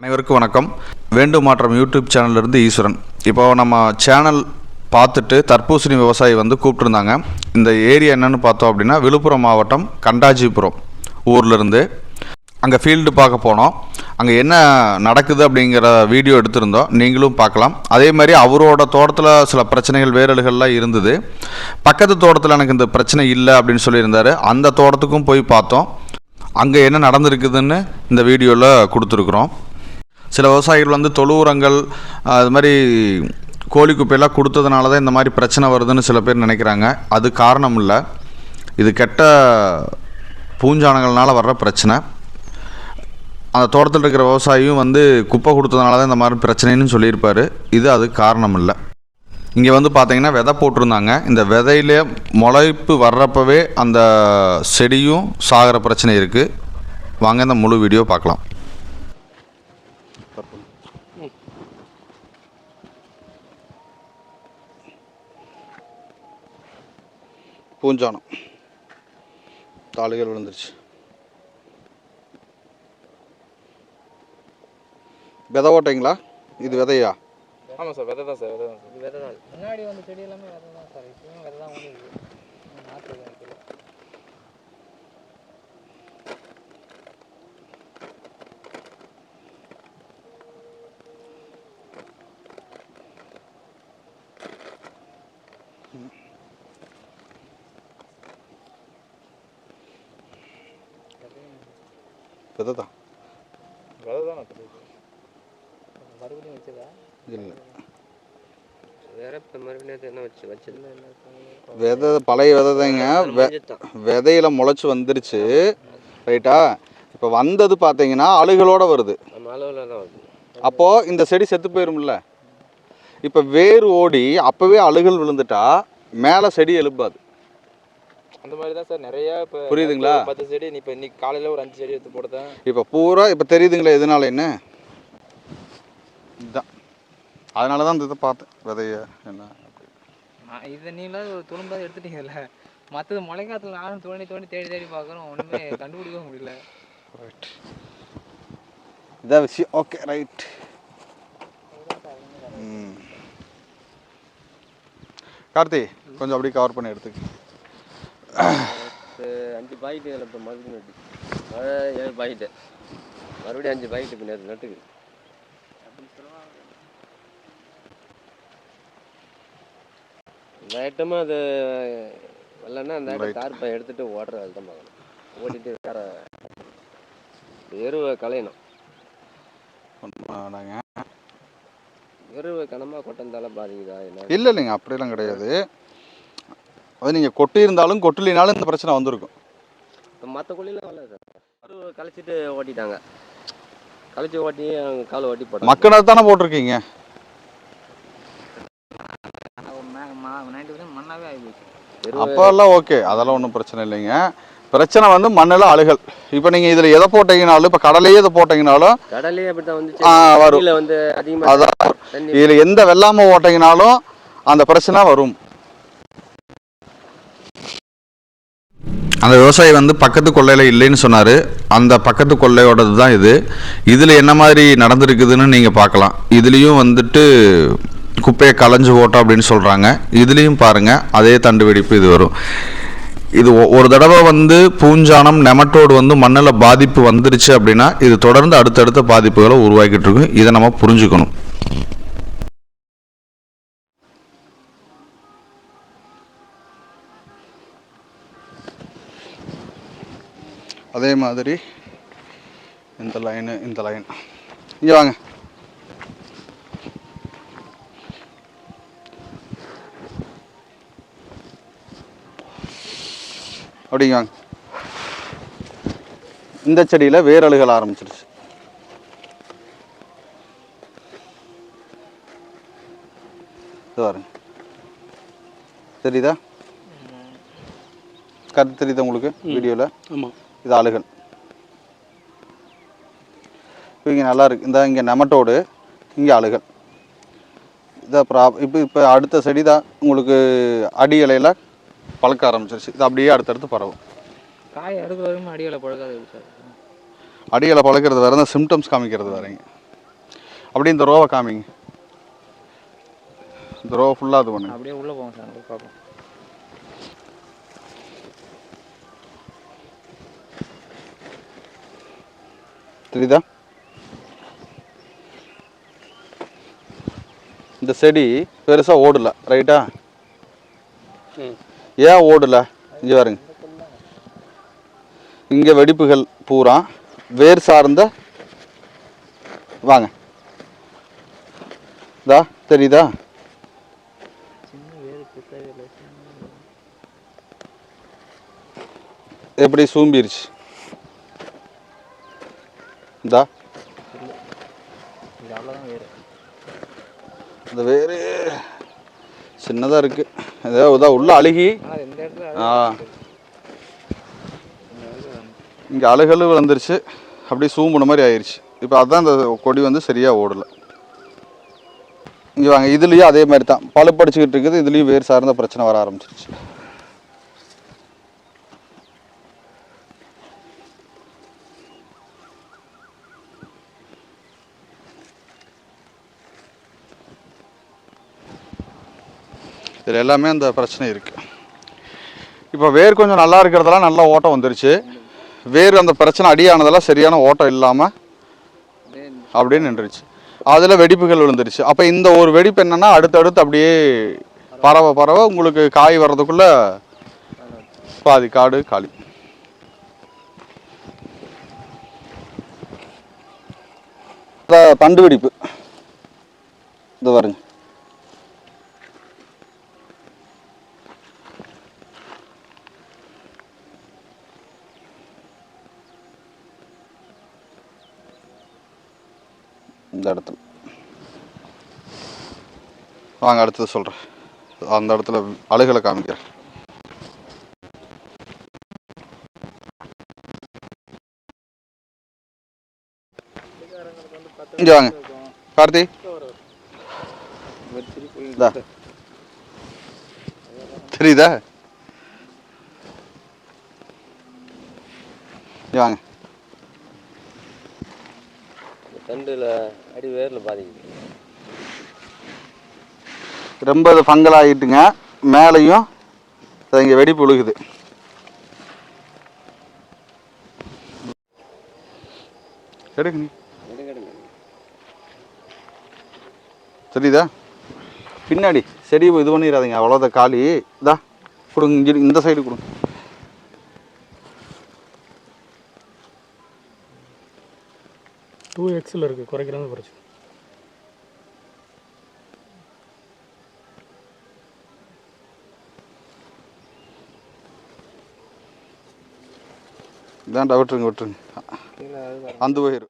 அனைவருக்கும் வணக்கம். வேண்டும் மாற்றம் யூடியூப் சேனல்லேருந்து ஈஸ்வரன். இப்போ நம்ம சேனல் பார்த்துட்டு தர்பூசணி விவசாயி வந்து கூப்பிட்டுருந்தாங்க. இந்த ஏரியா என்னென்னு பார்த்தோம் அப்படின்னா விழுப்புரம் மாவட்டம் கண்டாஜிபுரம் ஊர்லேருந்து. அங்கே ஃபீல்டு பார்க்க போனோம். அங்கே என்ன நடக்குது அப்படிங்கிற வீடியோ எடுத்திருந்தோம். நீங்களும் பார்க்கலாம். அதே மாதிரி அவரோட தோட்டத்தில் சில பிரச்சனைகள் வேரல்கள்லாம் இருந்தது. பக்கத்து தோட்டத்தில் எனக்கு இந்த பிரச்சனை இல்லை அப்படின்னு சொல்லியிருந்தாரு. அந்த தோட்டத்துக்கும் போய் பார்த்தோம். அங்கே என்ன நடந்திருக்குதுன்னு இந்த வீடியோவில் கொடுத்துருக்குறோம். சில விவசாயிகள் வந்து தொழு உரங்கள் அது மாதிரி கோழி குப்பையெல்லாம் கொடுத்ததுனால தான் இந்த மாதிரி பிரச்சனை வருதுன்னு சில பேர் நினைக்கிறாங்க. அது காரணம் இல்லை. இது கெட்ட பூஞ்சானங்கள்னால வர்ற பிரச்சனை. அந்த தோட்டத்தில் இருக்கிற விவசாயியும் வந்து குப்பை கொடுத்ததுனால தான் இந்த மாதிரி பிரச்சனைன்னு சொல்லியிருப்பார். இது அது காரணம் இல்லை. இங்கே வந்து பார்த்தீங்கன்னா விதை போட்டிருந்தாங்க. இந்த விதையில முளைப்பு வர்றப்பவே அந்த செடியும் சாகிற பிரச்சனை இருக்குது வாங்க இந்த முழு வீடியோ பார்க்கலாம். பூஞ்சானம். தாளுகள் விழுந்துருச்சு. விதை ஓட்டைங்களா? இது விதையா? ஆமாம் சார் விதை தான் சார் விதை தான் சார். விதை தான் முன்னாடி வந்த செடி எல்லாமே விதை தான் சார் இப்பயும் விதை தான் ஒன்று இருக்குது நாற்று தான் இருக்குது விதை தான் விதை தான் மறுபடியும் வச்சதா? இல்லை. விதை பழைய விதை தாங்க. விதையில முளைச்சி வந்துருச்சு. ரைட்டா? இப்போ வந்தது பார்த்தீங்கன்னா அழுகளோட வருது. அப்போது இந்த செடி செத்து போயிரும்ல. இப்போ வேர் ஓடி அப்போவே அழுகல் விழுந்துட்டா மேலே செடி எழுப்பாது அந்த மாதிரி தான் சார் நிறைய இப்போ புரியுதுங்களா? பத்து செடி இப்போ இன்னைக்கு காலையில் ஒரு அஞ்சு செடி எடுத்து போட்டேன். இப்போ பூரா இப்போ தெரியுதுங்களா எதனால என்ன? இதுதான் அதனால தான் இந்த இதை பார்த்தேன். விதைய என்ன? நான் இதை நீங்களாவது ஒரு துணும்பாவது எடுத்துட்டீங்கல்ல? மற்றது முளைக்காத்துல நானும் தோண்டி தோண்டி தேடி தேடி பார்க்குறோம். ஒன்றுமே கண்டுபிடிக்க முடியல. ரைட் இதான் விஷயம். ஓகே ரைட் கார்த்தி கொஞ்சம் அப்படியே கவர் பண்ணி எடுத்துக்க. அஞ்சு பாக்கெட்டு இதில் இப்போ மறுபடியும் நட்டு மழை ஏழு பாக்கெட்டு மறுபடியும் அஞ்சு பாக்கெட்டு இப்போ நேற்று நட்டுக்கு இந்த ஐட்டமாக அது வரலன்னா அந்த. ஐட்டம் தார் பை எடுத்துட்டு ஓடுற அதுதான் பார்க்கணும். ஓட்டிட்டு வேற எருவை களையணும். நாங்கள் எருவை கனமாக கொட்டந்தால பாதிக்குதா என்ன? இல்லை இல்லைங்க. அப்படியெல்லாம் கிடையாது. அது நீங்கள் கொட்டி இருந்தாலும் கொட்டலினாலும் இந்த பிரச்சனை வந்திருக்கும். மற்ற கொள்ளையில வரல சார். எருவை களைச்சிட்டு ஓட்டிட்டாங்க. களைச்சி ஓட்டி காலை ஓட்டி போட்டாங்க. மக்கள் தானே போட்டிருக்கீங்க? அப்போல்லாம் ஓகே. அதெல்லாம் ஒன்றும் பிரச்சனை இல்லைங்க. பிரச்சனை வந்து மண்ணில் அழுகல். இப்போ நீங்கள் இதில் எதை போட்டீங்கனாலும் இப்போ கடலையே எதை போட்டீங்கனாலும் வரும். வந்து அதான். இதில் எந்த வெள்ளாமை ஓட்டிங்கனாலும் அந்த பிரச்சனை வரும். அந்த விவசாயி வந்து பக்கத்து கொள்ளையில் இல்லைன்னு சொன்னார். அந்த பக்கத்து கொள்ளையோடது தான் இது. இதில் என்ன மாதிரி நடந்திருக்குதுன்னு நீங்கள் பார்க்கலாம். இதுலேயும் வந்துட்டு குப்பையை களைஞ்சு போட்டோம் அப்படின்னு சொல்கிறாங்க இதுலேயும் பாருங்கள் அதே தண்டு வெடிப்பு இது வரும். இது ஒ- ஒரு தடவை வந்து பூஞ்சானம் நெமட்டோடு வந்து மண்ணில் பாதிப்பு வந்துருச்சு அப்படின்னா இது தொடர்ந்து அடுத்தடுத்த பாதிப்புகளை உருவாக்கிட்டு இருக்கும். இதை நம்ம புரிஞ்சுக்கணும். அதே மாதிரி இந்த லைனு இந்த லைன் இங்கே வாங்க. அப்படிங்க வாங்க. இந்த செடியில் வேரழுகள் ஆரம்பிச்சிருச்சு. பாருங்க. தெரியுதா? கருத்து தெரியுதா உங்களுக்கு? வீடியோவில் ஆமாம் இது அழுகல் இங்கே நல்லா இருக்கு. இந்த இங்கே நெமட்டோடு இங்கே அழுகல் இதை ப்ரா இப்போ இப்போ அடுத்த செடி தான் உங்களுக்கு அடி இலையில பழக்க ஆரம்பிச்சிருச்சு. இது அப்படியே அடுத்தடுத்து பரவும். காய் அடுக்கிற வரைக்கும் அடியில் பழக்காது சார். அடிகளை பழக்கிறது வேறு இந்த சிம்டம்ஸ் காமிக்கிறது வேறங்க அப்படியே இந்த ரோவை காமிங்க. இந்த ரோவை ஃபுல்லாக இது பண்ணுங்க. அப்படியே உள்ளே போங்க சார் பார்ப்போம். தெரியுதா? இந்த செடி பெருசாக ஓடல ரைட்டா ஏன் ஓடல? இங்கே பாருங்க. இங்கே வெடிப்புகள் பூரா வேர் சார்ந்த வாங்க. இதா தெரியுதா? எப்படி சூம்பிருச்சு? இந்தா. வேறு. இந்த வேறு சின்னதாக இருக்குது ஏதோ இதா உள்ள அழுகி. ஆ இங்கே அழுகல் வந்துருச்சு அப்படியே சூம்புன மாதிரி ஆயிடுச்சு இப்போ அதான் இந்த கொடி வந்து சரியாக ஓடலை. இங்கே வாங்க இதுலேயும் அதே மாதிரி தான் பழுப்படிச்சுக்கிட்டு இருக்குது இதுலேயும் வேர் சார்ந்த பிரச்சனை வர ஆரம்பிச்சிருச்சு. இதில் எல்லாமே அந்த பிரச்சனை இருக்குது இப்போ வேர் கொஞ்சம் நல்லா இருக்கிறதெல்லாம் நல்ல ஓட்டம் வந்துருச்சு. வேர் அந்த பிரச்சனை அடியானதெல்லாம் சரியான ஓட்டம் இல்லாமல் அப்படியே நின்றுச்சு. அதில் வெடிப்புகள் விழுந்துருச்சு. அப்போ இந்த ஒரு வெடிப்பு என்னென்னா அடுத்தடுத்து அப்படியே பரவ பரவ உங்களுக்கு காய் வர்றதுக்குள்ள பாதி காடு காலி. அதான் தண்டு வெடிப்பு. இது பாருங்க. இந்த இடத்துல. வாங்க அடுத்தது சொல்கிறேன் அந்த இடத்துல அழுகலை காமிக்கிறேன். இங்கே வாங்க. கார்த்தி. தெரியுதா? வாங்க. தண்டில் அடி வேரில் பாதிக்குது. ரொம்ப இது ஃபங்கல் ஆகிட்டுங்க. மேலேயும் அது இங்கே வெடிப்பு விழுகுது. எடுங்க. தெரியுதா? பின்னாடி செடி இது பண்ணிடாதீங்க. அவ்வளோதான் காலி. இதா கொடுங்க இங்க இந்த சைடு கொடுங்க. எக்ஸில் இருக்குது குறைக்கிறது பிரச்சனை இதாண்டா விட்டுருங்க விட்டுருங்க. அந்த போயிரு